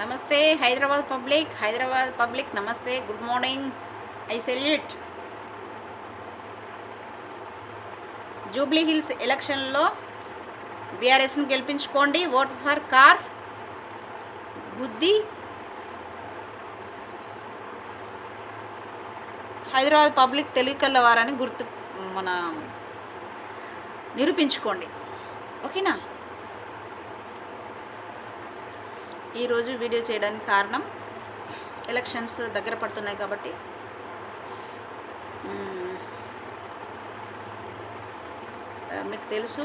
నమస్తే Hyderabad public Hyderabad public నమస్తే good morning. I salute. Jubilee Hills ఎలక్షన్లో బీఆర్ఎస్ని గెలిపించుకోండి. ఓట్ ఫర్ కార్ బుద్ధి. హైదరాబాద్ పబ్లిక్ తెలివికల్ల వారని గుర్తు మన నిరూపించుకోండి. ఓకేనా? ఈరోజు వీడియో చేయడానికి కారణం ఎలక్షన్స్ దగ్గర పడుతున్నాయి కాబట్టి. మీకు తెలుసు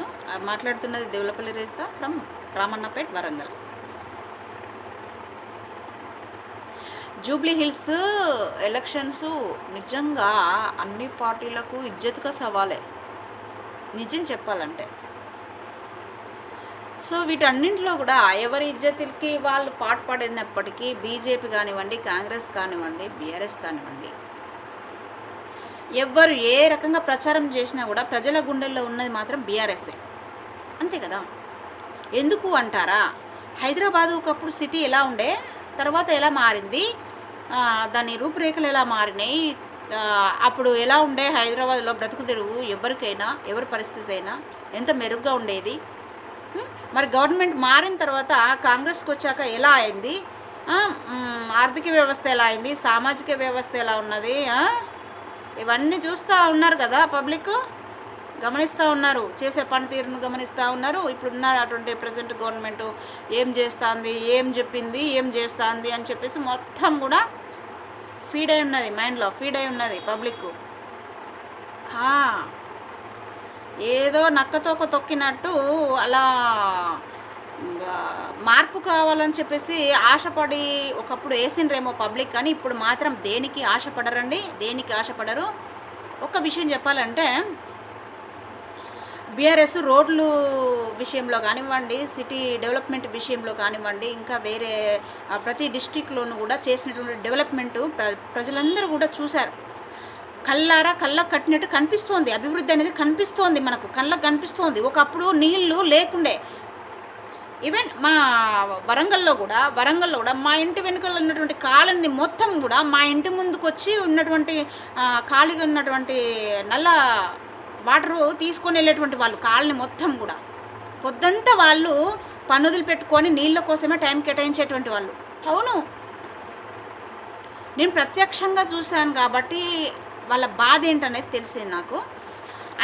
మాట్లాడుతున్నది Devulapalli రేస్తా from Ramannapet Warangal. Jubilee Hills elections నిజంగా అన్ని పార్టీలకు ఇజ్జత్గా సవాలే. నిజం చెప్పాలంటే. సో వీటన్నింటిలో కూడా ఎవరి ఇజ్జతులకి వాళ్ళు పాటుపడినప్పటికీ బీజేపీ కానివ్వండి కాంగ్రెస్ కానివ్వండి బీఆర్ఎస్ కానివ్వండి ఎవ్వరు ఏ రకంగా ప్రచారం చేసినా కూడా ప్రజల గుండెల్లో ఉన్నది మాత్రం బీఆర్ఎస్ఏ అంతే కదా? ఎందుకు అంటారా? హైదరాబాద్ ఒకప్పుడు సిటీ ఎలా ఉండే తర్వాత ఎలా మారింది? దాని రూపురేఖలు ఎలా మారినాయి? అప్పుడు ఎలా ఉండే హైదరాబాద్లో బ్రతుకు తెరువు? ఎవరికైనా ఎవరి పరిస్థితి అయినా ఎంత మెరుగ్గా ఉండేది? మరి గవర్నమెంట్ మారిన తర్వాత కాంగ్రెస్కి వచ్చాక ఎలా అయింది? ఆర్థిక వ్యవస్థ ఎలా అయింది? సామాజిక వ్యవస్థ ఎలా ఉన్నది? ఇవన్నీ చూస్తూ ఉన్నారు కదా పబ్లిక్. గమనిస్తూ ఉన్నారు. చేసే పనితీరును గమనిస్తూ ఉన్నారు. ఇప్పుడు ఉన్నారు అటువంటి ప్రజెంట్ గవర్నమెంట్. ఏం చేస్తుంది? ఏం చెప్పింది? ఏం చేస్తుంది? అని చెప్పేసి మొత్తం కూడా ఫీడ్ అయి ఉన్నది మైండ్లో ఫీడ్ అయి ఉన్నది పబ్లిక్ ఏదో నక్కతోక తొక్కినట్టు అలా మార్పు కావాలని చెప్పేసి ఆశపడి ఒకప్పుడు వేసిండ్రేమో పబ్లిక్ కానీ ఇప్పుడు మాత్రం దేనికి ఆశపడరండి? దేనికి ఆశపడరు? ఒక విషయం చెప్పాలంటే బీఆర్ఎస్ రోడ్లు విషయంలో కానివ్వండి సిటీ డెవలప్మెంట్ విషయంలో కానివ్వండి ఇంకా వేరే ప్రతి డిస్టిక్లోనూ కూడా చేసినటువంటి డెవలప్మెంట్ ప్ర ప్రజలందరూ కూడా చూశారు. కళ్ళారా కళ్ళకు కట్టినట్టు కనిపిస్తోంది. అభివృద్ధి అనేది కనిపిస్తోంది మనకు. కళ్ళకు కనిపిస్తోంది. ఒకప్పుడు నీళ్ళు లేకుండే. ఈవెన్ మా వరంగల్లో కూడా వరంగల్లో కూడా మా ఇంటి వెనుకలు ఉన్నటువంటి కాలనీ మొత్తం కూడా మా ఇంటి ముందుకు వచ్చి ఉన్నటువంటి ఖాళీగా ఉన్నటువంటి నల్ల వాటరు తీసుకొని వెళ్ళేటువంటి వాళ్ళు కాలనీ మొత్తం కూడా. పొద్దంతా వాళ్ళు పనుదులు పెట్టుకొని నీళ్ళ కోసమే టైం కేటాయించేటువంటి వాళ్ళు. అవును. నేను ప్రత్యక్షంగా చూశాను కాబట్టి వాళ్ళ బాధ ఏంటనేది తెలిసింది నాకు.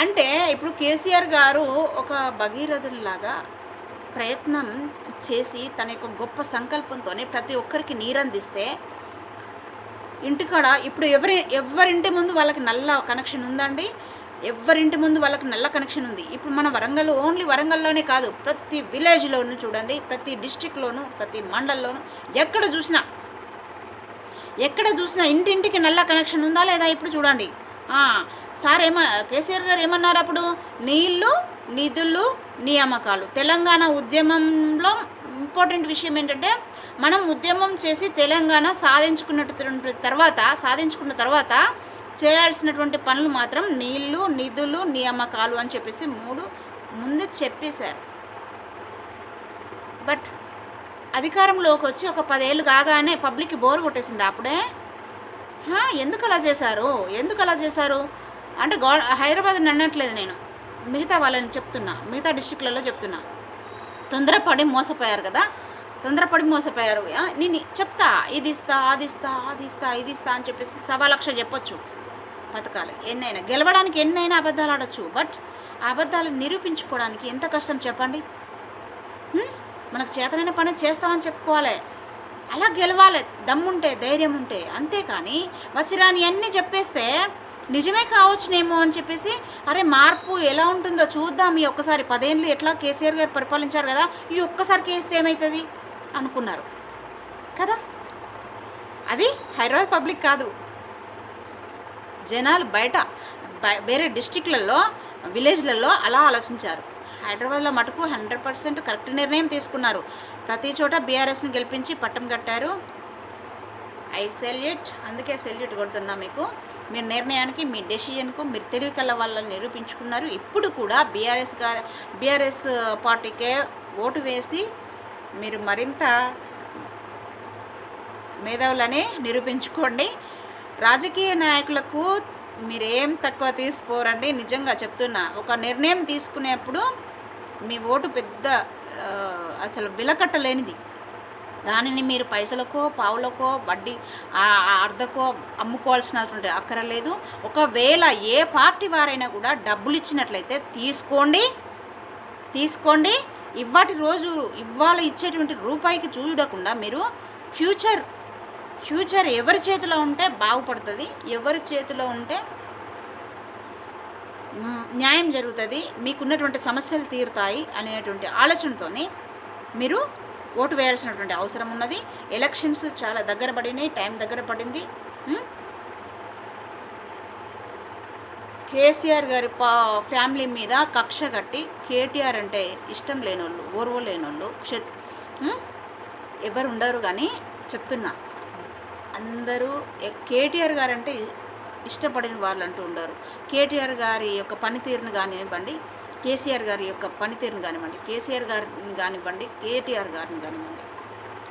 అంటే ఇప్పుడు కేసీఆర్ గారు ఒక భగీరథుల్లాగా ప్రయత్నం చేసి తన యొక్క గొప్ప సంకల్పంతోనే ప్రతి ఒక్కరికి నీరందిస్తే ఇంటికాడ ఇప్పుడు ఎవరి ఎవరింటి ముందు వాళ్ళకి నల్ల కనెక్షన్ ఉందండి? ఎవరింటి ముందు వాళ్ళకి నల్ల కనెక్షన్ ఉంది? ఇప్పుడు మన వరంగల్ ఓన్లీ వరంగల్లోనే కాదు ప్రతి విలేజ్లోనూ చూడండి ప్రతి డిస్టిక్లోను ప్రతి మండల్లోనూ ఎక్కడ చూసినా ఎక్కడ చూసినా ఇంటింటికి నల్ల కనెక్షన్ ఉందా లేదా ఇప్పుడు చూడండి. సార్ ఏమ కేసీఆర్ గారు ఏమన్నారు అప్పుడు? నీళ్ళు నిధులు నియామకాలు. తెలంగాణ ఉద్యమంలో ఇంపార్టెంట్ విషయం ఏంటంటే మనం ఉద్యమం చేసి తెలంగాణ సాధించుకున్నటువంటి తర్వాత సాధించుకున్న తర్వాత చేయాల్సినటువంటి పనులు మాత్రం నీళ్ళు నిధులు నియామకాలు అని చెప్పేసి మూడు ముందు చెప్పేశారు. బట్ అధికారంలోకి వచ్చి ఒక పదేళ్ళు కాగానే పబ్లిక్కి బోర్ కొట్టేసింది అప్పుడే. ఎందుకు అలా చేశారు? ఎందుకు అలా చేశారు? అంటే గవ హైదరాబాద్ అనట్లేదు నేను. మిగతా వాళ్ళని చెప్తున్నా. మిగతా డిస్టిక్లలో చెప్తున్నా. తొందరపడి మోసపోయారు కదా? తొందరపడి మోసపోయారు. నేను చెప్తా. ఇది ఇస్తా అది ఇస్తా అది ఇస్తా ఇది ఇస్తా అని చెప్పేసి సవా లక్ష చెప్పొచ్చు. పథకాలు ఎన్నైనా. గెలవడానికి ఎన్నైనా అబద్ధాలు ఆడొచ్చు. బట్ ఆ అబద్ధాలు నిరూపించుకోవడానికి ఎంత కష్టం చెప్పండి? మనకు చేతనైన పని చేస్తామని చెప్పుకోవాలి. అలా గెలవాలి. దమ్ముంటే ధైర్యం ఉంటే అంతేకాని వచ్చిరాని అన్నీ చెప్పేస్తే నిజమే కావచ్చునేమో అని చెప్పేసి అరే మార్పు ఎలా ఉంటుందో చూద్దాం. ఈ ఒక్కసారి పదేళ్ళు ఎట్లా కేసీఆర్ గారు పరిపాలించారు కదా ఈ ఒక్కసారి కేస్తే ఏమవుతుంది అనుకున్నారు. కదా? అది హైదరాబాద్ పబ్లిక్ కాదు. జనాలు బయట వేరే డిస్టిక్లలో విలేజ్లలో అలా ఆలోచించారు. హైదరాబాద్లో మటుకు హండ్రెడ్ పర్సెంట్ కరెక్ట్ నిర్ణయం తీసుకున్నారు. ప్రతి చోట బీఆర్ఎస్ని గెలిపించి పట్టం కట్టారు. ఐ సెల్యూట్ అందుకే సెల్యూట్ కొడుతున్నా మీకు. మీ నిర్ణయానికి మీ డెసిషన్కు మీరు తెలివి కల వాళ్ళని నిరూపించుకున్నారు. ఇప్పుడు కూడా బీఆర్ఎస్ గారు బీఆర్ఎస్ పార్టీకే ఓటు వేసి మీరు మరింత మేధావులని నిరూపించుకోండి. రాజకీయ నాయకులకు మీరేం తక్కువ తీసిపోరండి. నిజంగా చెప్తున్నా ఒక నిర్ణయం తీసుకునేప్పుడు మీ ఓటు పెద్ద అసలు విలకట్టలేనిది దానిని మీరు పైసలకో పావులకో వడ్డీ అర్ధకో అమ్ముకోవాల్సినటువంటి అక్కర లేదు. ఒకవేళ ఏ పార్టీ వారైనా కూడా డబ్బులు ఇచ్చినట్లయితే తీసుకోండి తీసుకోండి. ఇవాటి రోజు ఇవాళ ఇచ్చేటువంటి రూపాయికి చూడకుండా మీరు ఫ్యూచర్ ఫ్యూచర్ ఎవరి చేతిలో ఉంటే బాగుపడుతుంది ఎవరి చేతిలో ఉంటే న్యాయం జరుగుతుంది మీకున్నటువంటి సమస్యలు తీరుతాయి అనేటువంటి ఆలోచనతోని మీరు ఓటు వేయాల్సినటువంటి అవసరం ఉన్నది. ఎలక్షన్స్ చాలా దగ్గర పడినాయి టైం దగ్గర పడింది. కేసీఆర్ గారి పా ఫ్యామిలీ మీద కక్ష కట్టి కేటీఆర్ అంటే ఇష్టం లేనోళ్ళు ఓర్వ లేనోళ్ళు క్షత్ ఎవరు ఉండరు కానీ చెప్తున్నా. అందరూ కేటీఆర్ గారంటే ఇష్టపడిన వాళ్ళు అంటూ ఉండరు. కేటీఆర్ గారి యొక్క పనితీరుని కానివ్వండి కేసీఆర్ గారి యొక్క పనితీరుని కానివ్వండి కేసీఆర్ గారిని కానివ్వండి కేటీఆర్ గారిని కానివ్వండి.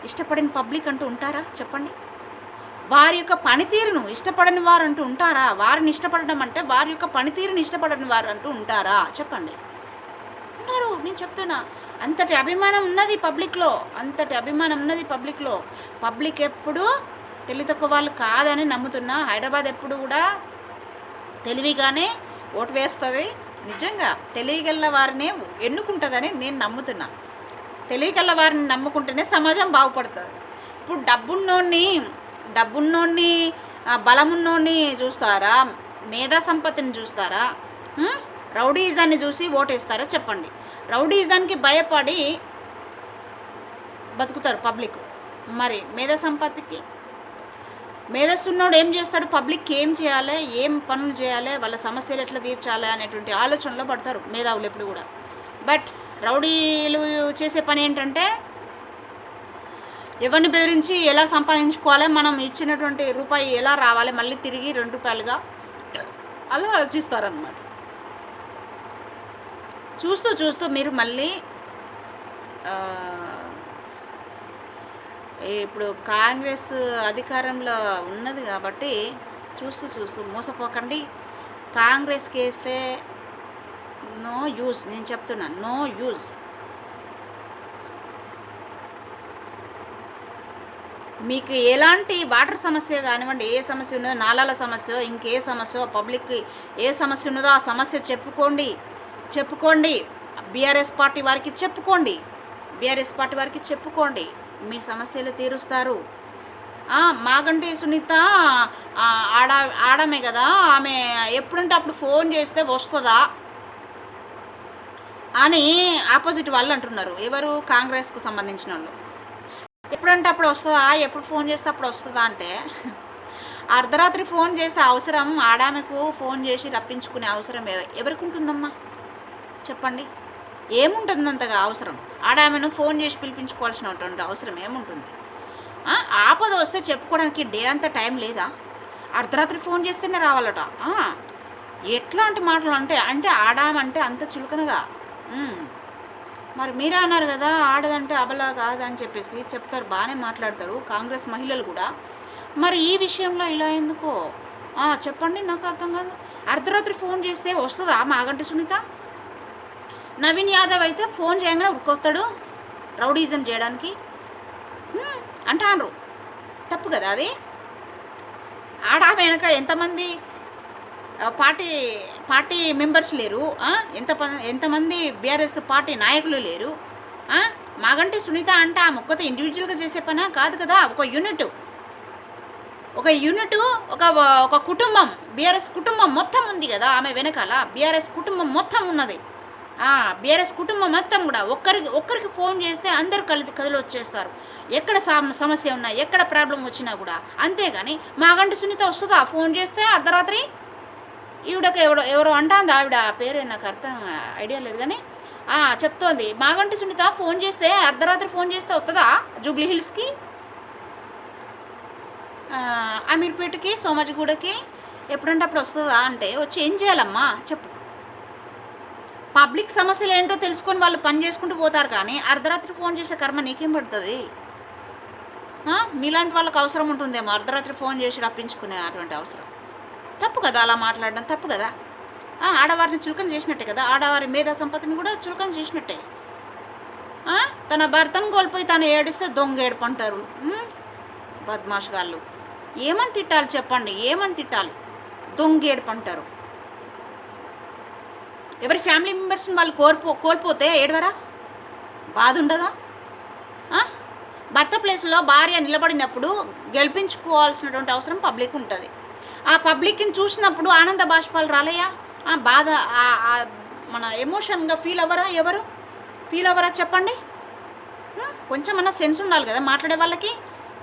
ఇష్టపడిన పబ్లిక్ అంటూ ఉంటారా? చెప్పండి. వారి యొక్క పనితీరును ఇష్టపడని వారు అంటూ ఉంటారా? వారిని ఇష్టపడడం అంటే వారి యొక్క పనితీరుని ఇష్టపడని వారు అంటూ ఉంటారా? చెప్పండి. ఉన్నారు నేను చెప్తున్నా. అంతటి అభిమానం ఉన్నది పబ్లిక్లో అంతటి అభిమానం ఉన్నది పబ్లిక్లో. పబ్లిక్ ఎప్పుడూ తెలివి తక్కువ వాళ్ళు కాదని నమ్ముతున్నా. హైదరాబాద్ ఎప్పుడు కూడా తెలివిగానే ఓటు వేస్తుంది. నిజంగా తెలియగల వారినే ఎన్నుకుంటుందని నేను నమ్ముతున్నా. తెలియగల వారిని నమ్ముకుంటేనే సమాజం బాగుపడుతుంది. ఇప్పుడు డబ్బున్నోడిని డబ్బున్నోడిని బలమున్నోడిని చూస్తారా? మేధా సంపత్తిని చూస్తారా? రౌడీజాన్ని చూసి ఓటేస్తారా చెప్పండి. రౌడీజానికి భయపడి బతుకుతారు పబ్లిక్. మరి మేధా సంపత్తికి మేధస్సున్నోడు ఏం చేస్తాడు? పబ్లిక్కి ఏం చేయాలి? ఏం పనులు చేయాలి? వాళ్ళ సమస్యలు ఎట్లా తీర్చాలి? అనేటువంటి ఆలోచనలో పడతారు మేధావులు ఎప్పుడు కూడా. బట్ రౌడీలు చేసే పని ఏంటంటే ఎవరిని బెదిరించి ఎలా సంపాదించుకోవాలి? మనం ఇచ్చినటువంటి రూపాయి ఎలా రావాలి? మళ్ళీ తిరిగి రెండు రూపాయలుగా అలా ఆలోచిస్తారనమాట చూస్తూ చూస్తూ మీరు మళ్ళీ ఇప్పుడు కాంగ్రెస్ అధికారంలో ఉన్నది కాబట్టి చూస్తూ చూస్తూ మోసపోకండి. కాంగ్రెస్కి వేస్తే నో యూజ్ నేను చెప్తున్నాను నో యూజ్. మీకు ఎలాంటి వాటర్ సమస్య కానివ్వండి ఏ సమస్య ఉన్నదో నాలాల సమస్య ఇంకే సమస్య పబ్లిక్ ఏ సమస్య ఉన్నదో ఆ సమస్య చెప్పుకోండి. చెప్పుకోండి. బీఆర్ఎస్ పార్టీ వారికి చెప్పుకోండి. బీఆర్ఎస్ పార్టీ వారికి చెప్పుకోండి. మీ సమస్యలు తీరుస్తారు. మాకంటే సునీత ఆడ ఆడమే కదా ఆమె ఎప్పుడంటే అప్పుడు ఫోన్ చేస్తే వస్తుందా? అని ఆపోజిట్ వాళ్ళు అంటున్నారు. ఎవరు? కాంగ్రెస్కు సంబంధించిన వాళ్ళు ఎప్పుడంటే అప్పుడు వస్తుందా? ఎప్పుడు ఫోన్ చేస్తే అప్పుడు వస్తుందా అంటే అర్ధరాత్రి ఫోన్ చేసే అవసరం ఆడామెకు ఫోన్ చేసి రప్పించుకునే అవసరం ఎవరికి ఉంటుందమ్మా? చెప్పండి. ఏముంటుంది అంతగా అవసరం ఆడామెను ఫోన్ చేసి పిలిపించుకోవాల్సినటువంటి అవసరం ఏముంటుంది? ఆపద వస్తే చెప్పుకోవడానికి డే అంతా టైం లేదా? అర్ధరాత్రి ఫోన్ చేస్తేనే రావాలట. ఎట్లాంటి మాటలు అంటే అంటే ఆడామంటే అంత చులకనగా? మరి మీరే అన్నారు కదా ఆడదంటే అబలా కాదని చెప్పేసి చెప్తారు బాగానే మాట్లాడతారు కాంగ్రెస్ మహిళలు కూడా. మరి ఈ విషయంలో ఇలా ఎందుకో? చెప్పండి నాకు అర్థం కాదు. అర్ధరాత్రి ఫోన్ చేస్తే వస్తుందా మాగంటి సునీత? నవీన్ యాదవ్ అయితే ఫోన్ చేయగానే ఉరికొస్తాడు రౌడీజం చేయడానికి. హ్మ్, తప్పు కదా అది? ఆడ వెనక ఎంతమంది పార్టీ పార్టీ మెంబర్స్ లేరు ఎంత ప- ఎంతమంది బీఆర్ఎస్ పార్టీ నాయకులు లేరు మాగంటే మాగంటి సునీత అంటే ఆ మొక్కతో ఇండివిజువల్గా చేసే పనా? కాదు కదా ఒక యూనిట్. ఒక యూనిట్ ఒక ఒక కుటుంబం బీఆర్ఎస్ కుటుంబం మొత్తం ఉంది కదా ఆమె వెనకాల. బీఆర్ఎస్ కుటుంబం మొత్తం ఉన్నది. బీఆర్ఎస్ కుటుంబం మొత్తం కూడా ఒక్కరికి ఒక్కరికి ఫోన్ చేస్తే అందరూ కలి కదిలి వచ్చేస్తారు ఎక్కడ సమస్య ఉన్నా ఎక్కడ ప్రాబ్లం వచ్చినా కూడా అంతేగాని మాగంటి సునీత వస్తుందా? ఫోన్ చేస్తే అర్ధరాత్రి ఈవిడకి ఎవడో ఎవరో అంటాంది ఆవిడ పేరే నాకు అర్థం ఐడియా లేదు కానీ చెప్తోంది. మాగంటి సునీత ఫోన్ చేస్తే అర్ధరాత్రి ఫోన్ చేస్తే వస్తుందా జూబ్లీ హిల్స్కి? అమీర్పేటకి సోమాజిగూడకి ఎప్పుడంటే అప్పుడు వస్తుందా అంటే వచ్చి ఏం చేయాలమ్మా? చెప్పు. పబ్లిక్ సమస్యలు ఏంటో తెలుసుకొని వాళ్ళు పని చేసుకుంటూ పోతారు కానీ అర్ధరాత్రి ఫోన్ చేసే కర్మ నీకేం పడుతుంది? మీలాంటి వాళ్ళకి అవసరం ఉంటుందేమో అర్ధరాత్రి ఫోన్ చేసి రప్పించుకునే అటువంటి అవసరం. తప్పు కదా అలా మాట్లాడడం తప్పు కదా? ఆడవారిని చులకన చేసినట్టే కదా? ఆడవారి మేధా సంపత్తిని కూడా చులకన చేసినట్టే. తన భర్తను కోల్పోయి తను ఏడిస్తే దొంగ ఏడుపంటారు. బద్మాష్ గాళ్ళు. ఏమని తిట్టాలి చెప్పండి? ఏమని తిట్టాలి? దొంగ ఏడుపంటారు. ఎవరి ఫ్యామిలీ మెంబర్స్ని వాళ్ళు కోల్పో కోల్పోతే ఏడవరా? బాధ ఉండదా భర్త ప్లేస్లో భార్య నిలబడినప్పుడు గెలిపించుకోవాల్సినటువంటి అవసరం పబ్లిక్ ఉంటుంది. ఆ పబ్లిక్ని చూసినప్పుడు ఆనంద బాష్పాలు రాలేయా బాధ మన ఎమోషన్గా ఫీల్ అవ్వరా ఎవరు? ఫీల్ అవ్వరా చెప్పండి. కొంచెం అన్న సెన్స్ ఉండాలి కదా మాట్లాడే వాళ్ళకి.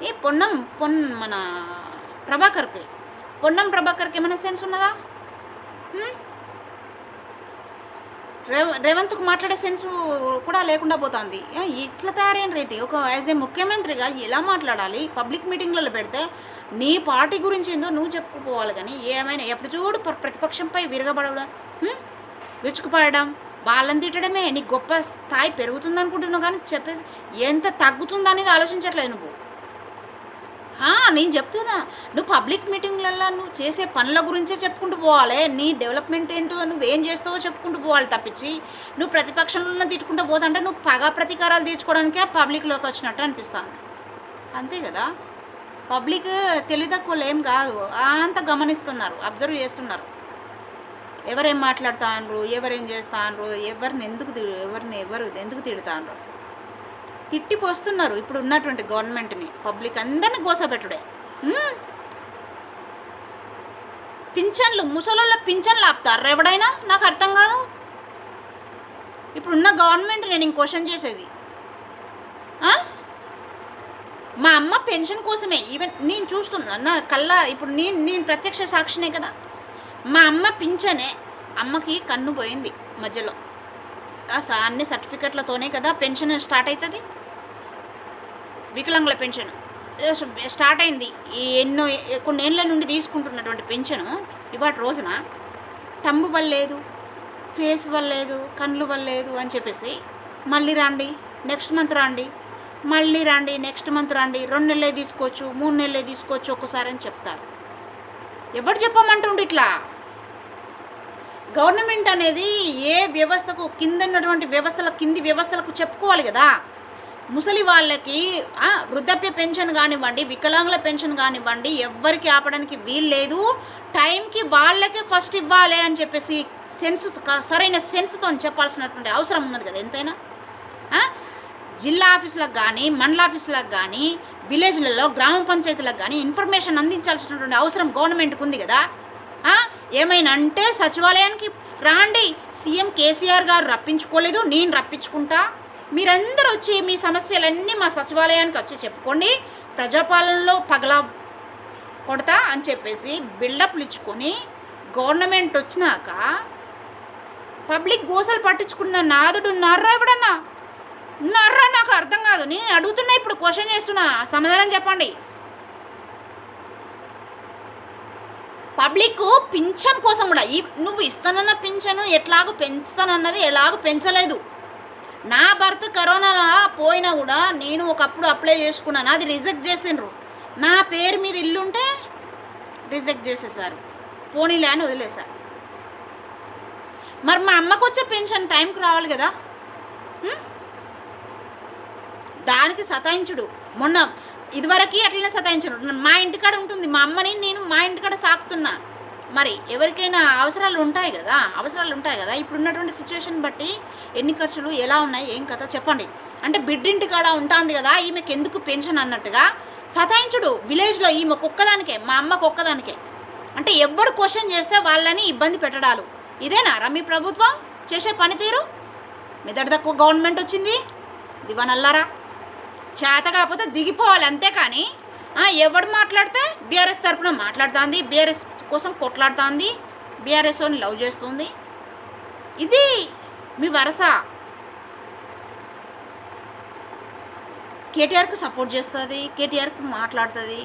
ఈ పొన్నం పొన్ మన ప్రభాకర్కి. పొన్నం ప్రభాకర్కి ఏమైనా సెన్స్ ఉన్నదా? రేవ రేవంత్కు మాట్లాడే సెన్స్ కూడా లేకుండా పోతుంది. ఇట్లా తయారైన రేటి? ఒక యాజ్ ఏ ముఖ్యమంత్రిగా ఎలా మాట్లాడాలి? పబ్లిక్ మీటింగ్లలో పెడితే నీ పార్టీ గురించి ఏందో నువ్వు చెప్పుకుపోవాలి కానీ ఏమైనా ఎప్పుడు చూడు ప్రతిపక్షంపై విరగబడడం విరుచుకుపడడం వాళ్ళని తిట్టడమే నీకు గొప్ప స్థాయి పెరుగుతుంది అనుకుంటున్నావు కానీ చెప్పేసి ఎంత తగ్గుతుంది అనేది ఆలోచించట్లేదు నువ్వు. నేను చెప్తున్నా. నువ్వు పబ్లిక్ మీటింగ్లలో నువ్వు చేసే పనుల గురించే చెప్పుకుంటూ పోవాలి. నీ డెవలప్మెంట్ ఏంటో నువ్వేం చేస్తావో చెప్పుకుంటూ పోవాలి తప్పించి నువ్వు ప్రతిపక్షంలో తిట్టుకుంటూ పోతుంటే నువ్వు పగ ప్రతీకారాలు తీర్చుకోవడానికే పబ్లిక్లోకి వచ్చినట్టు అనిపిస్తుంది. అంతే కదా? పబ్లిక్ తెలివితక్కువలు ఏం కాదు. అంత గమనిస్తున్నారు అబ్జర్వ్ చేస్తున్నారు. ఎవరేం మాట్లాడుతాండ్రు? ఎవరేం చేస్తాండ్రు? ఎవరిని ఎందుకు తి- ఎవరిని ఎవరు ఎందుకు తిడతాండ్రు? తిట్టి పోస్తున్నారు ఇప్పుడు ఉన్నటువంటి గవర్నమెంట్ని. పబ్లిక్ అందరిని గోసపెట్టుడే. పింఛన్లు ముసలోళ్ళ పింఛన్లు ఆపుతారు ఎవడైనా? నాకు అర్థం కాదు. ఇప్పుడున్న గవర్నమెంట్ నేను ఇంక క్వశ్చన్ చేసేది. మా అమ్మ పెన్షన్ కోసమే. ఈవెన్ నేను చూస్తున్నా నా కళ్ళ ఇప్పుడు నేను నేను ప్రత్యక్ష సాక్షినే కదా. మా అమ్మ పింఛనే అమ్మకి కన్ను పోయింది మధ్యలో. అన్ని సర్టిఫికెట్లతోనే కదా పెన్షన్ స్టార్ట్ అవుతుంది వికలాంగుల పెన్షన్. స్టార్ట్ అయింది. ఈ ఎన్నో కొన్ని ఏళ్ళ నుండి తీసుకుంటున్నటువంటి పెన్షన్ ఇవాటి రోజున తంబు వల్లేదు ఫేస్ వల్లేదు కళ్ళు వల్లేదు అని చెప్పేసి మళ్ళీ రండి నెక్స్ట్ మంత్ రండి మళ్ళీ రండి నెక్స్ట్ మంత్ రండి రెండు నెలలే తీసుకోవచ్చు మూడు నెలలే తీసుకోవచ్చు ఒక్కసారి అని చెప్తారు. ఎవరు చెప్పమంటుండు ఇట్లా? గవర్నమెంట్ అనేది ఏ వ్యవస్థకు కింద ఉన్నటువంటి వ్యవస్థల కింది వ్యవస్థలకు చెప్పుకోవాలి కదా. ముసలి వాళ్ళకి వృద్ధాప్య పెన్షన్ కానివ్వండి వికలాంగుల పెన్షన్ కానివ్వండి ఎవ్వరికి ఆపడానికి వీలు లేదు. టైంకి వాళ్ళకే ఫస్ట్ ఇవ్వాలి అని చెప్పేసి సెన్స్ సరైన సెన్స్తో చెప్పాల్సినటువంటి అవసరం ఉన్నది కదా ఎంతైనా? జిల్లా ఆఫీసులకు కానీ మండల ఆఫీసులకు కానీ విలేజ్లలో గ్రామ పంచాయతీలకు కానీ ఇన్ఫర్మేషన్ అందించాల్సినటువంటి అవసరం గవర్నమెంట్కి ఉంది కదా? ఏమైనా అంటే సచివాలయానికి రాండి. సీఎం కేసీఆర్ గారు రప్పించుకోలేదు నేను రప్పించుకుంటా. మీరందరూ వచ్చి మీ సమస్యలన్నీ మా సచివాలయానికి వచ్చి చెప్పుకోండి. ప్రజాపాలనలో పగలా కొడతా అని చెప్పేసి బిల్డప్లు ఇచ్చుకొని గవర్నమెంట్ వచ్చినాక పబ్లిక్ గోసలు పట్టించుకున్న నాదుడు నర్రా ఎవడన్నా? నర్రా నాకు అర్థం కాదు. నేను అడుగుతున్నా ఇప్పుడు క్వశ్చన్ చేస్తున్నా. సమాధానం చెప్పండి. పబ్లిక్ పింఛన్ కోసం కూడా ఈ నువ్వు ఇస్తానన్న పింఛను ఎట్లాగో పెంచుతానన్నది ఎలాగో పెంచలేదు. నా భర్త కరోనా పోయినా కూడా నేను ఒకప్పుడు అప్లై చేసుకున్నాను. అది రిజెక్ట్ చేసిండ్రు. నా పేరు మీద ఇల్లుంటే రిజెక్ట్ చేసేసారు. పోనీలే అని వదిలేశారు. మరి మా అమ్మకు వచ్చే పెన్షన్ టైంకి రావాలి కదా? దానికి సతాయించుడు. మొన్న ఇదివరకు అట్లనే సతాయించుడు. మా ఇంటికాడ ఉంటుంది. మా అమ్మని నేను మా ఇంటికాడ సాకుతున్నా. మరి ఎవరికైనా అవసరాలు ఉంటాయి కదా అవసరాలు ఉంటాయి కదా. ఇప్పుడు ఉన్నటువంటి సిచ్యువేషన్ బట్టి ఎన్ని ఖర్చులు ఎలా ఉన్నాయి ఏం కథ చెప్పండి. అంటే బిడ్డింటి కాడ ఉంటుంది కదా ఈమెకి ఎందుకు పెన్షన్ అన్నట్టుగా సతాయించుడు విలేజ్లో ఈమెకు ఒక్కదానికే మా అమ్మకు ఒక్కదానికే. అంటే ఎవడు క్వశ్చన్ చేస్తే వాళ్ళని ఇబ్బంది పెట్టడాలు. ఇదేనా మీ ప్రభుత్వం చేసే పనితీరు? మెదడు తక్కువ గవర్నమెంట్ వచ్చింది దివనల్లారా? చేత కాకపోతే దిగిపోవాలి అంతేకాని ఎవడు మాట్లాడితే బీఆర్ఎస్ తరఫున మాట్లాడుతుంది బీఆర్ఎస్ కోసం కొట్లాడుతుంది. బీఆర్ఎస్ఓని లవ్ చేస్తుంది. ఇది మీ వరస. కేటీఆర్కు సపోర్ట్ చేస్తుంది కేటీఆర్కు మాట్లాడుతుంది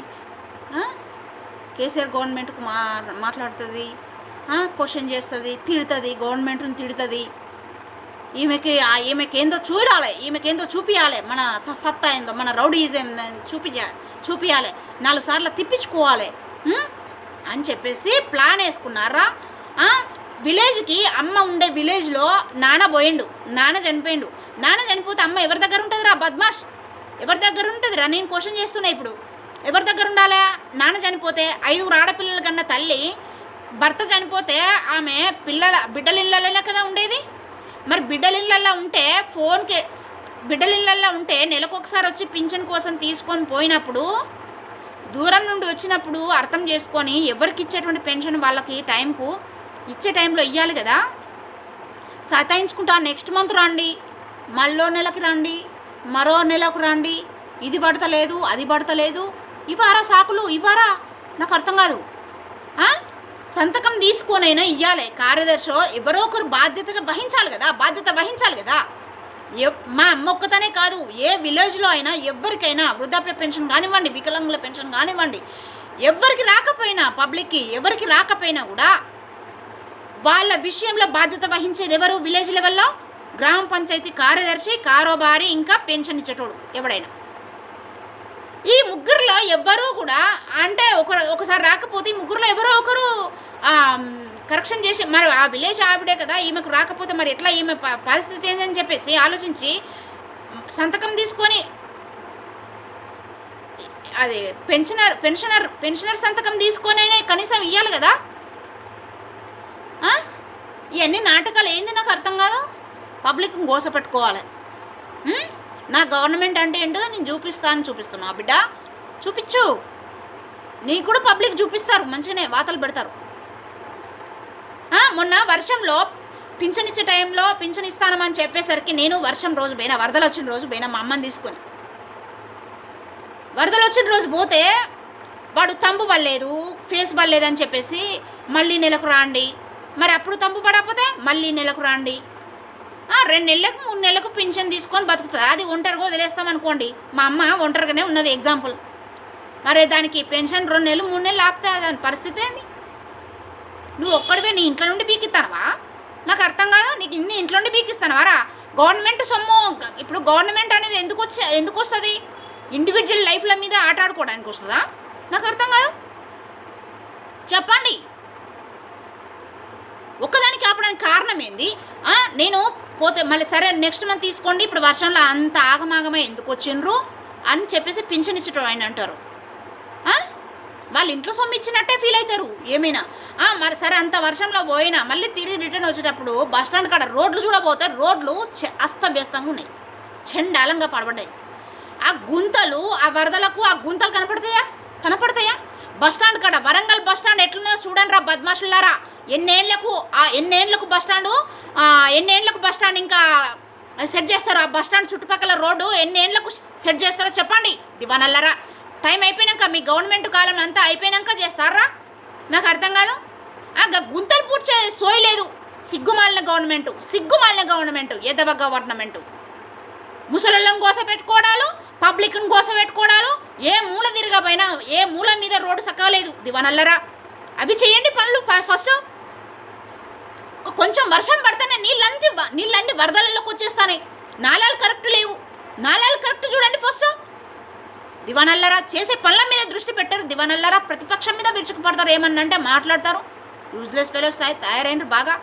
కేసీఆర్ గవర్నమెంట్కు మా మాట్లాడుతుంది క్వశ్చన్ చేస్తుంది తిడుతుంది గవర్నమెంట్ని తిడుతుంది. ఈమెకి ఈమెకేందో చూడాలి ఈమెకేందో చూపించాలి మన సత్తా ఏందో మన రౌడీజం చూపించ చూపించాలి నాలుగు సార్లు తిప్పించుకోవాలి అని చెప్పేసి ప్లాన్ వేసుకున్నారా? విలేజ్కి అమ్మ ఉండే విలేజ్లో నాన్న పోయిండు. నాన్న చనిపోయిండు. నాన్న చనిపోతే అమ్మ ఎవరి దగ్గర ఉంటుందిరా బద్మాష్? ఎవరి దగ్గర ఉంటుందిరా? నేను క్వశ్చన్ చేస్తున్నా ఇప్పుడు. ఎవరి దగ్గర ఉండాలా? నాన్న చనిపోతే ఐదుగురు ఆడపిల్లల కన్నా తల్లి భర్త చనిపోతే ఆమె పిల్లల బిడ్డల ఇళ్ళలోనే కదా ఉండేది? మరి బిడ్డల ఇళ్ళల్లో ఉంటే ఫోన్కి బిడ్డల ఇళ్ళల్లో ఉంటే నెలకు ఒకసారి వచ్చి పింఛన్ కోసం తీసుకొని పోయినప్పుడు దూరం నుండి వచ్చినప్పుడు అర్థం చేసుకొని ఎవరికి ఇచ్చేటువంటి పెన్షన్ వాళ్ళకి టైంకు ఇచ్చే టైంలో ఇవ్వాలి కదా. సతాయించుకుంటా నెక్స్ట్ మంత్ రండి మళ్ళో నెలకి రండి మరో నెలకు రండి ఇది పడతలేదు అది పడతలేదు ఇవ్వారా సాకులు ఇవ్వారా? నాకు అర్థం కాదు. సంతకం తీసుకొనైనా ఇవ్వాలి కార్యదర్శి ఎవరో ఒకరు బాధ్యతగా వహించాలి కదా బాధ్యత వహించాలి కదా. మా అమ్మొక్కతనే కాదు ఏ విలేజ్లో అయినా ఎవరికైనా వృద్ధాప్య పెన్షన్ కానివ్వండి వికలాంగుల పెన్షన్ కానివ్వండి ఎవరికి రాకపోయినా పబ్లిక్కి ఎవరికి రాకపోయినా కూడా వాళ్ళ విషయంలో బాధ్యత వహించేది ఎవరు? విలేజ్ లెవెల్లో గ్రామ పంచాయతీ కార్యదర్శి కారోబారి ఇంకా పెన్షన్ ఇచ్చేటోడు ఎవడైనా. ఈ ముగ్గురులో ఎవ్వరూ కూడా అంటే ఒక ఒకసారి రాకపోతే ఈ ముగ్గురులో ఎవరో ఒకరు కరెక్షన్ చేసి మరి ఆ విలేజ్ ఆవిడే కదా ఈమెకు రాకపోతే మరి ఎట్లా ఈమె పరిస్థితి ఏందని చెప్పేసి ఆలోచించి సంతకం తీసుకొని అది పెన్షనర్ పెన్షనర్ పెన్షనర్ సంతకం తీసుకొనే కనీసం ఇవ్వాలి కదా? ఇవన్నీ నాటకాలు ఏంది నాకు అర్థం కాదు. పబ్లిక్ గోస పెట్టుకోవాలి. నా గవర్నమెంట్ అంటే ఏంటో నేను చూపిస్తాను చూపిస్తున్నా బిడ్డ. చూపించు నీకు కూడా పబ్లిక్ చూపిస్తారు మంచిగానే వాతలు పెడతారు. మొన్న వర్షంలో పింఛన్ ఇచ్చే టైంలో పింఛన్ ఇస్తానమని చెప్పేసరికి నేను వర్షం రోజు పోయినా వరదలు వచ్చిన రోజు పోయినా మా అమ్మని తీసుకొని. వరదలు వచ్చిన రోజు పోతే వాడు తంబు పడలేదు ఫేస్ పడలేదు అని చెప్పేసి మళ్ళీ నెలకు రాండి. మరి అప్పుడు తంబు పడకపోతే మళ్ళీ నెలకు రాండి. రెండు నెలలకు మూడు నెలలకు పింఛన్ తీసుకొని బతుకుతుంది. అది ఒంటరిగా వదిలేస్తాం అనుకోండి. మా అమ్మ ఒంటరిగానే ఉన్నది ఎగ్జాంపుల్ మరి దానికి పెన్షన్ రెండు నెలలు మూడు నెలలు ఆపుతుంది దాని పరిస్థితి ఏంది? నువ్వు ఒక్కడివే నీ ఇంట్లో నుండి పీకిస్తానవా? నాకు అర్థం కాదు నీకు ఇన్ని ఇంట్లో నుండి పీకిస్తానవా? రా. గవర్నమెంట్ సొమ్ము. ఇప్పుడు గవర్నమెంట్ అనేది ఎందుకు వచ్చి ఎందుకు వస్తుంది? ఇండివిజువల్ లైఫ్ల మీద ఆట ఆడుకోవడానికి వస్తుందా? నాకు అర్థం కాదు. చెప్పండి. ఒక్కదానికి ఆపడానికి కారణం ఏంది నేను పోతే మళ్ళీ సరే నెక్స్ట్ మంత్ తీసుకోండి. ఇప్పుడు వర్షంలో అంత ఆగమాగమే ఎందుకు వచ్చిండ్రు? అని చెప్పేసి పింఛన్ ఇచ్చేటోడు ఆయన అంటారు. వాళ్ళు ఇంట్లో సొమ్ము ఇచ్చినట్టే ఫీల్ అవుతారు. ఏమైనా? మరి సరే అంత వర్షంలో పోయినా మళ్ళీ తిరిగి రిటర్న్ వచ్చేటప్పుడు బస్ స్టాండ్ కాడ రోడ్లు చూడబోతే రోడ్లు అస్తవ్యస్తంగా ఉన్నాయి. చెండాలంగా పడబడ్డాయి. ఆ గుంతలు ఆ వరదలకు ఆ గుంతలు కనపడతాయా? కనపడతాయా? బస్ స్టాండ్ కాడ వరంగల్ బస్ స్టాండ్ ఎట్లున్నాయో చూడండి రా బద్మాషులారా ఎన్నేళ్ళకు ఆ ఎన్నేళ్ళకు బస్ స్టాండు ఎన్నేళ్ళకు బస్ స్టాండ్ ఇంకా సెట్ చేస్తారు? ఆ బస్ స్టాండ్ చుట్టుపక్కల రోడ్డు ఎన్నేళ్ళకు సెట్ చేస్తారో చెప్పండి. దివానల్లరా. టైం అయిపోయినాక మీ గవర్నమెంట్ కాలం అంతా అయిపోయినాక చేస్తారా? నాకు అర్థం కాదు. గుంతలు పూడ్చే సోయలేదు సిగ్గుమాలిన గవర్నమెంట్ సిగ్గుమాలిన గవర్నమెంట్ ఎదవ గవర్నమెంట్. ముసలిళ్ళం కోసం పెట్టుకోవడాలు పబ్లిక్ని కోసం పెట్టుకోవడాలు ఏ మూల తిరగపోయినా ఏ మూల మీద రోడ్డు సక్కలేదు. దివనల్లరా. అవి చేయండి పనులు. ఫస్ట్ కొంచెం వర్షం పడితేనే నీళ్ళంతా నీళ్ళన్నీ వరదలలోకి వచ్చేస్తాయి నాళాలు కరెక్ట్ లేవు. నాళాలు కరెక్ట్ చూడండి ఫస్ట్. దివానల్లరా చేసే పనుల మీద దృష్టి పెట్టారు. దివానల్లరా ప్రతిపక్షం మీద విరుచుకుపడతారు. ఏమన్నంటే మాట్లాడతారు. యూజ్లెస్ ఫెలోస్ తయారైనరు బాగా.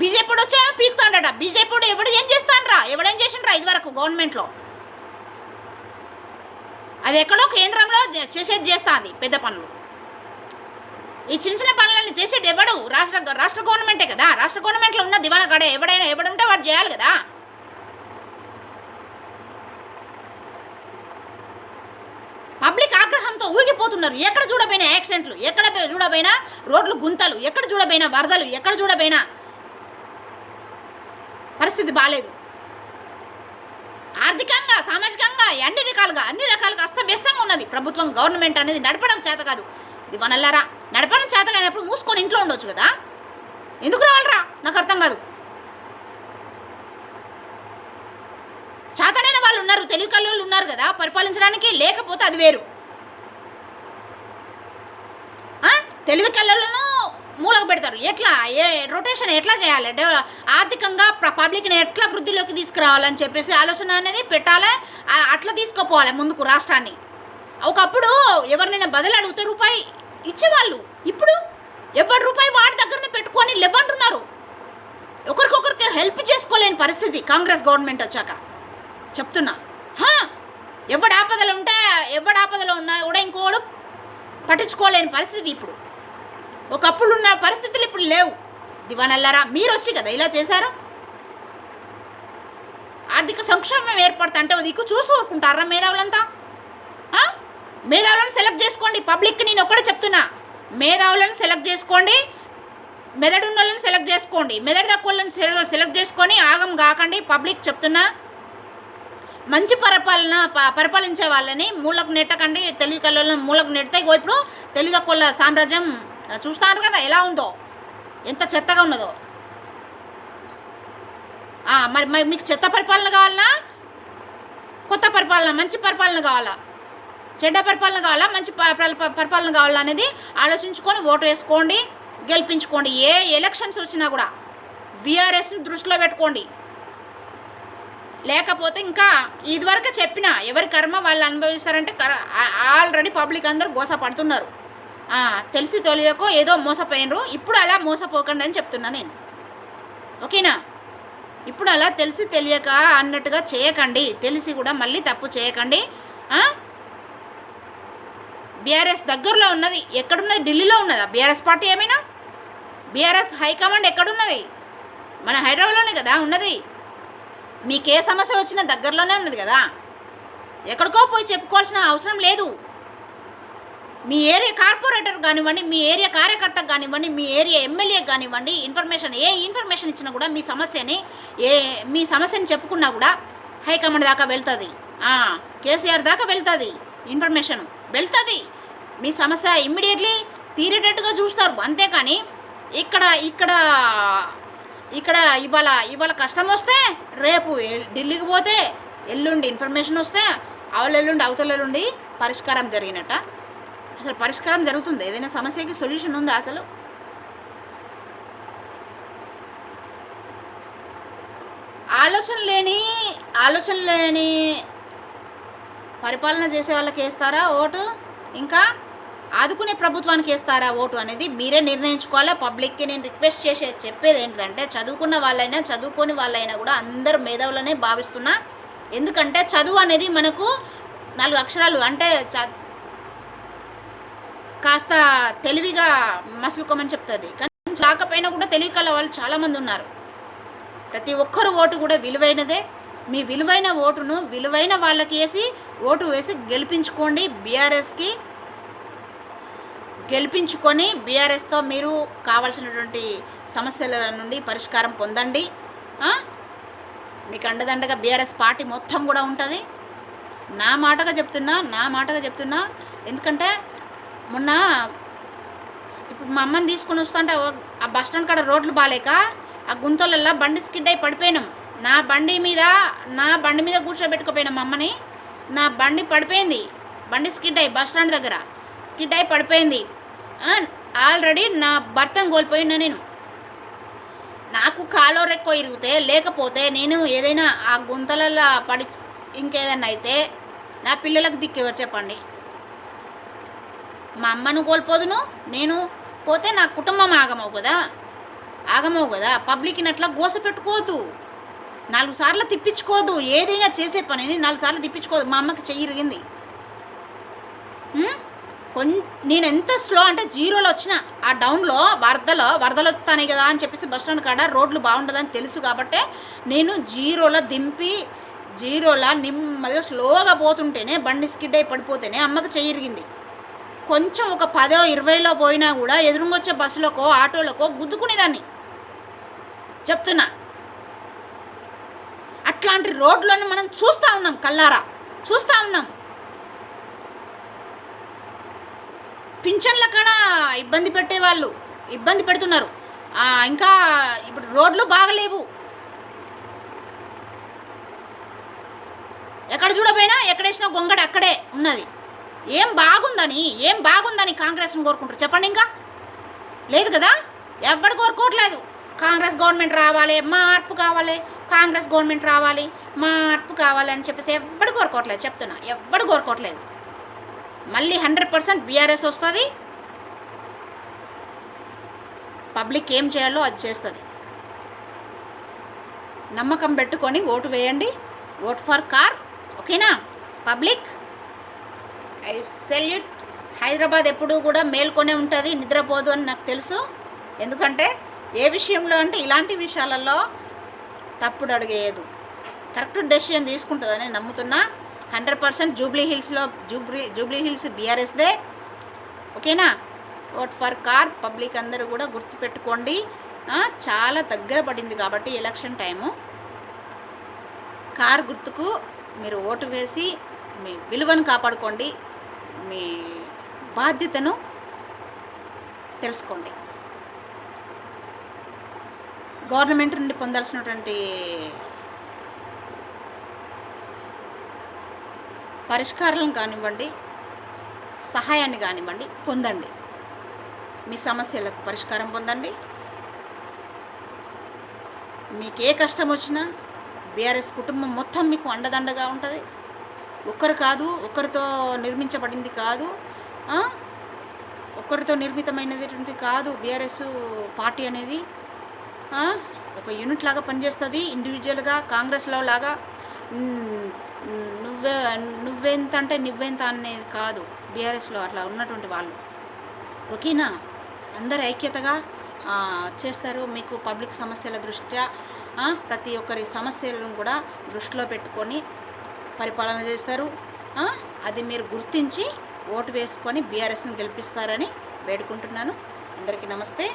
బీజేపీ వచ్చా పీకుతాడట. బీజేపీ ఎవడు ఏం చేస్తానరా ఎవడేం చేసిండ్రా ఇదివరకు గవర్నమెంట్లో? అది ఎక్కడో కేంద్రంలో చేసేది చేస్తుంది పెద్ద పనులు. ఈ చిన్న చిన్న పనులన్నీ చేసేది ఎవడు? రాష్ట్ర రాష్ట్ర గవర్నమెంటే కదా? రాష్ట్ర గవర్నమెంట్లో ఉన్న దివాన గడే ఎవడైనా ఎవడుంటే వాడు చేయాలి కదా పబ్లిక్ ఆగ్రహంతో ఊగిపోతున్నారు. ఎక్కడ చూడబోయినా యాక్సిడెంట్లు ఎక్కడ చూడబోయినా రోడ్లు గుంతలు ఎక్కడ చూడబోయినా వరదలు ఎక్కడ చూడబోయినా పరిస్థితి బాగాలేదు ఆర్థికంగా సామాజికంగా అన్ని రకాలుగా అన్ని రకాలుగా అస్తవ్యస్తంగా ఉన్నది. ప్రభుత్వం గవర్నమెంట్ అనేది నడపడం చేత కాదు. ఇది వనల్లారా నడపడం చేత కానప్పుడు మూసుకొని ఇంట్లో ఉండొచ్చు కదా? ఎందుకు రావాలరా? నాకు అర్థం కాదు. చేతనైన వాళ్ళు ఉన్నారు తెలివి ఉన్నారు కదా? పరిపాలించడానికి లేకపోతే అది వేరు ఆ? తెలివి కల్లోళ్ళను మూలకు పెడతారు. ఎట్లా? ఏ రొటేషన్ ఎట్లా చేయాలి? ఆర్థికంగా పబ్లిక్ని ఎట్లా వృద్ధిలోకి తీసుకురావాలని చెప్పేసి ఆలోచన అనేది పెట్టాలి? అట్లా తీసుకుపోవాలి ముందుకు రాష్ట్రాన్ని. ఒకప్పుడు ఎవరినైనా బదులు అడిగితే రూపాయి ఇచ్చేవాళ్ళు. ఇప్పుడు ఎవరి రూపాయి వాడి దగ్గరనే పెట్టుకొని లేవంటున్నారు. ఒకరికొకరికి హెల్ప్ చేసుకోలేని పరిస్థితి కాంగ్రెస్ గవర్నమెంట్ వచ్చాక. చెప్తున్నా. ఎవడు ఆపదలు ఉంటే ఎవడు ఆపదలో ఉన్నా కూడా ఇంకోడు పట్టించుకోలేని పరిస్థితి ఇప్పుడు. ఒకప్పుడు ఉన్న పరిస్థితులు ఇప్పుడు లేవు. దివానల్లారా మీరు వచ్చి కదా ఇలా చేశారా? ఆర్థిక సంక్షేమం ఏర్పడతా అంటే ఓ దిక్కు చూసి ఊరుకుంటారా మేధావులంతా? మేధావులను సెలెక్ట్ చేసుకోండి. పబ్లిక్కి నేను ఒక్కడే చెప్తున్నా. మేధావులను సెలెక్ట్ చేసుకోండి. మెదడు ఉన్న వాళ్ళని సెలెక్ట్ చేసుకోండి. మెదడు తక్కువ సెలెక్ట్ చేసుకొని ఆగం కాకండి. పబ్లిక్ చెప్తున్నా. మంచి పరిపాలన ప- పరిపాలించే వాళ్ళని మూలకు నెట్టకండి. తెలుగు కళ్ళని మూలకు నెడితే ఇప్పుడు తెలుగు తక్కువ సామ్రాజ్యం చూస్తాను కదా ఎలా ఉందో. ఎంత చెత్తగా ఉన్నదో. మరి మరి మీకు చెత్త పరిపాలన కావాలనా కొత్త పరిపాలన మంచి పరిపాలన కావాలా? చెడ్డ పరిపాలన కావాలా? మంచి ప- పరిపాలన కావాలా అనేది ఆలోచించుకొని ఓటు వేసుకోండి గెలిపించుకోండి. ఏ ఎలక్షన్స్ వచ్చినా కూడా బీఆర్ఎస్ని దృష్టిలో పెట్టుకోండి. లేకపోతే ఇంకా ఇదివరకు చెప్పిన ఎవరి కర్మ వాళ్ళు అనుభవిస్తారంటే కర- ఆల్రెడీ పబ్లిక్ అందరూ గోస పడుతున్నారు తెలిసి తెలియకో ఏదో మోసపోయినరు. ఇప్పుడు అలా మోసపోకండి అని చెప్తున్నా నేను. ఓకేనా? ఇప్పుడు అలా తెలిసి తెలియక అన్నట్టుగా చేయకండి. తెలిసి కూడా మళ్ళీ తప్పు చేయకండి. బీఆర్ఎస్ దగ్గరలో ఉన్నది. ఎక్కడున్నది? ఢిల్లీలో ఉన్నదా? బీఆర్ఎస్ పార్టీ ఏమైనా? బీఆర్ఎస్ హైకమాండ్ ఎక్కడున్నది? మన హైదరాబాద్లోనే కదా ఉన్నది. మీకు ఏ సమస్య వచ్చినా దగ్గరలోనే ఉన్నది కదా. ఎక్కడికో పోయి చెప్పుకోవాల్సిన అవసరం లేదు. మీ ఏరియా కార్పొరేటర్ కానివ్వండి మీ ఏరియా కార్యకర్తకు కానివ్వండి మీ ఏరియా ఎమ్మెల్యే కానివ్వండి ఇన్ఫర్మేషన్ ఏ ఇన్ఫర్మేషన్ ఇచ్చినా కూడా మీ సమస్యని ఏ మీ సమస్యని చెప్పుకున్నా కూడా హైకమాండ్ దాకా వెళ్తుంది. కేసీఆర్ దాకా వెళ్తుంది ఇన్ఫర్మేషన్ వెళ్తుంది. మీ సమస్య ఇమ్మీడియట్లీ తీరేటట్టుగా చూస్తారు. అంతేకాని ఇక్కడ ఇక్కడ ఇక్కడ ఇవాళ ఇవాళ కష్టం వస్తే రేపు ఢిల్లీకి పోతే ఎల్లుండి ఇన్ఫర్మేషన్ వస్తే అవలెల్లుండి అవతల ఎల్లుండి పరిష్కారం జరిగినట్ట. అసలు పరిష్కారం జరుగుతుంది. ఏదైనా సమస్యకి సొల్యూషన్ ఉందా అసలు? ఆలోచన లేని ఆలోచన లేని పరిపాలన చేసే వాళ్ళకి వేస్తారా ఓటు? ఇంకా ఆదుకునే ప్రభుత్వానికి వేస్తారా ఓటు అనేది మీరే నిర్ణయించుకోవాలి? పబ్లిక్కి నేను రిక్వెస్ట్ చేసే చెప్పేది ఏంటంటే చదువుకున్న వాళ్ళైనా చదువుకోని వాళ్ళైనా కూడా అందరు మేధావులనే భావిస్తున్నా. ఎందుకంటే చదువు అనేది మనకు నాలుగు అక్షరాలు అంటే చ కాస్త తెలివిగా మసులుకోమని చెప్తుంది. కానీ కాకపోయినా కూడా తెలివి కల వాళ్ళు చాలామంది ఉన్నారు. ప్రతి ఒక్కరు ఓటు కూడా విలువైనదే. మీ విలువైన ఓటును విలువైన వాళ్ళకి వేసి ఓటు వేసి గెలిపించుకోండి బీఆర్ఎస్కి. గెలిపించుకొని బీఆర్ఎస్తో మీరు కావాల్సినటువంటి సమస్యల నుండి పరిష్కారం పొందండి. మీకు అండదండగా బీఆర్ఎస్ పార్టీ మొత్తం కూడా ఉంటుంది. నా మాటగా చెప్తున్నా నా మాటగా చెప్తున్నా. ఎందుకంటే మొన్న ఇప్పుడు మా అమ్మని తీసుకొని వస్తుంటే ఆ బస్ స్టాండ్ కాడ రోడ్లు బాగాలేక ఆ గుంతలల్లో బండి స్కిడ్ అయి పడిపోయినాం. నా బండి మీద నా బండి మీద కూర్చోబెట్టుకుపోయినాం మా అమ్మని. నా బండి పడిపోయింది. బండి స్కిడ్ అయ్యి బస్ స్టాండ్ దగ్గర. స్కిడ్ అయి పడిపోయింది. ఆల్రెడీ నా భర్తను కోల్పోయినా నేను. నాకు కాలో రెక్కో ఇరిగితే లేకపోతే నేను ఏదైనా ఆ గుంతలలో పడి ఇంకేదైనా అయితే నా పిల్లలకు దిక్కెవరు చెప్పండి? మా అమ్మను కోల్పోదును నేను పోతే నా కుటుంబం ఆగమవు కదా. ఆగమవు కదా. పబ్లిక్ని అట్లా గోస పెట్టుకోదు నాలుగు సార్లు తిప్పించుకోదు ఏదైనా చేసే పనిని నాలుగు సార్లు తిప్పించుకోదు మా అమ్మకి చెయ్యి ఇరిగింది. కొం నేను ఎంత స్లో అంటే జీరోలో వచ్చిన ఆ డౌన్లో వరదలో వరదలు వస్తాయి కదా అని చెప్పేసి బస్ స్టాండ్ కాడ రోడ్లు బాగుంటుందని తెలుసు కాబట్టే నేను జీరోలో దింపి జీరోలా నెమ్మదిగా స్లోగా పోతుంటేనే బండి స్కిడ్ అయి పడిపోతేనే అమ్మకి చెయ్యిరిగింది కొంచెం ఒక పదో ఇరవైలో పోయినా కూడా ఎదురుంగొచ్చే బస్సులకో ఆటోలకో గుద్దుకునేదాన్ని. చెప్తున్నా. అట్లాంటి రోడ్లను మనం చూస్తూ ఉన్నాం కల్లారా చూస్తూ ఉన్నాం. పింఛన్ల కూడా ఇబ్బంది పెట్టేవాళ్ళు ఇబ్బంది పెడుతున్నారు. ఇంకా ఇప్పుడు రోడ్లు బాగలేవు. ఎక్కడ చూడపోయినా ఎక్కడేసిన గొంగడ అక్కడే ఉన్నది. ఏం బాగుందని ఏం బాగుందని కాంగ్రెస్ని కోరుకుంటారు చెప్పండి ఇంకా? లేదు కదా? ఎవడు కోరుకోవట్లేదు. కాంగ్రెస్ గవర్నమెంట్ రావాలి మార్పు కావాలి కాంగ్రెస్ గవర్నమెంట్ రావాలి మార్పు కావాలి అని చెప్పేసి ఎవ్వడు కోరుకోవట్లేదు చెప్తున్నా. ఎవ్వడు కోరుకోవట్లేదు. మళ్ళీ హండ్రెడ్ పర్సెంట్ బీఆర్ఎస్ వస్తుంది. పబ్లిక్ ఏం చేయాలో అది చేస్తుంది. నమ్మకం పెట్టుకొని ఓటు వేయండి. Vote for car. ఓకేనా? పబ్లిక్? I salute. హైదరాబాద్ ఎప్పుడూ కూడా మేల్కొనే ఉంటుంది నిద్రపోదు అని నాకు తెలుసు. ఎందుకంటే ఏ విషయంలో అంటే ఇలాంటి విషయాలలో తప్పుడు అడిగేయదు. కరెక్ట్ డెసిషన్ తీసుకుంటుందని నమ్ముతున్నా. హండ్రెడ్ పర్సెంట్ జూబ్లీ హిల్స్లో జూబ్లీ జూబ్లీ హిల్స్ బీఆర్ఎస్దే. ఓకేనా? ఓట్ ఫర్ కార్ పబ్లిక్ అందరూ కూడా గుర్తుపెట్టుకోండి. చాలా దగ్గర పడింది కాబట్టి ఎలక్షన్ టైము. కార్ గుర్తుకు మీరు ఓటు వేసి మీ విలువను కాపాడుకోండి. మీ బాధ్యతను తెలుసుకోండి. గవర్నమెంట్ నుండి పొందాల్సినటువంటి పరిష్కారాలను కానివ్వండి సహాయాన్ని కానివ్వండి పొందండి. మీ సమస్యలకు పరిష్కారం పొందండి. మీకు ఏ కష్టం వచ్చినా బీఆర్ఎస్ కుటుంబం మొత్తం మీకు అండదండగా ఉంటుంది. ఒక్కరు కాదు ఒక్కరితో నిర్మించబడింది కాదు ఒక్కరితో నిర్మితమైనది కాదు బీఆర్ఎస్ పార్టీ అనేది ఒక యూనిట్ లాగా పనిచేస్తుంది ఇండివిజువల్గా కాంగ్రెస్లో లాగా. నువ్వే నువ్వెంత అంటే నువ్వెంత అనేది కాదు బీఆర్ఎస్లో అట్లా ఉన్నటువంటి వాళ్ళు. ఓకేనా? అందరు ఐక్యతగా చేస్తారు మీకు పబ్లిక్ సమస్యల దృష్ట్యా ప్రతి ఒక్కరి సమస్యలను కూడా దృష్టిలో పెట్టుకొని పరిపాలన చేస్తారు. అది మీరు గుర్తించి ఓటు వేసుకొని బీఆర్ఎస్ని గెలిపిస్తారని వేడుకుంటున్నాను. అందరికీ నమస్తే.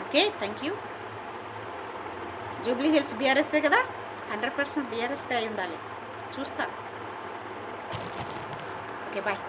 Okay thank you. Jubilee Hills బీఆర్ఎస్దే కదా? హండ్రెడ్ పర్సెంట్ బీఆర్ఎస్దే అయి ఉండాలి. చూస్తా. Okay bye.